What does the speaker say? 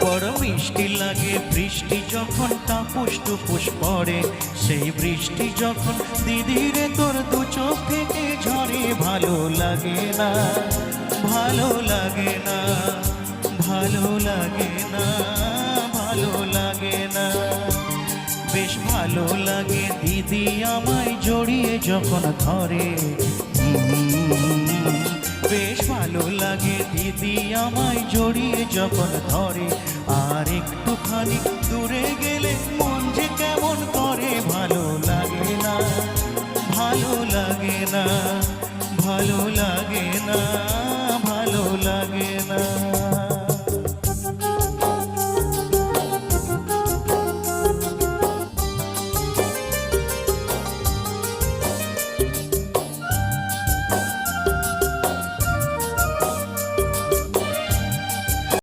বড় মিষ্টি লাগে বৃষ্টি যখন টাপুস টুপুস পড়ে। সেই বৃষ্টি যখন দিদিরে তোর দু চোখ থেকে ঝরে, ভালো লাগে না, ভালো লাগে না, ভালো লাগে না, ভালো লাগে না। বেশ ভালো লাগে দিদি আমায় জড়িয়ে যখন ধরে। ভালো লাগে দিদি আমায় জড়িয়ে যখন ধরে। আর একটুখানি দূরে গেলে মন যে কেমন করে, ভালো লাগে না, ভালো লাগে না, ভালো লাগে না। ভালো লাগে না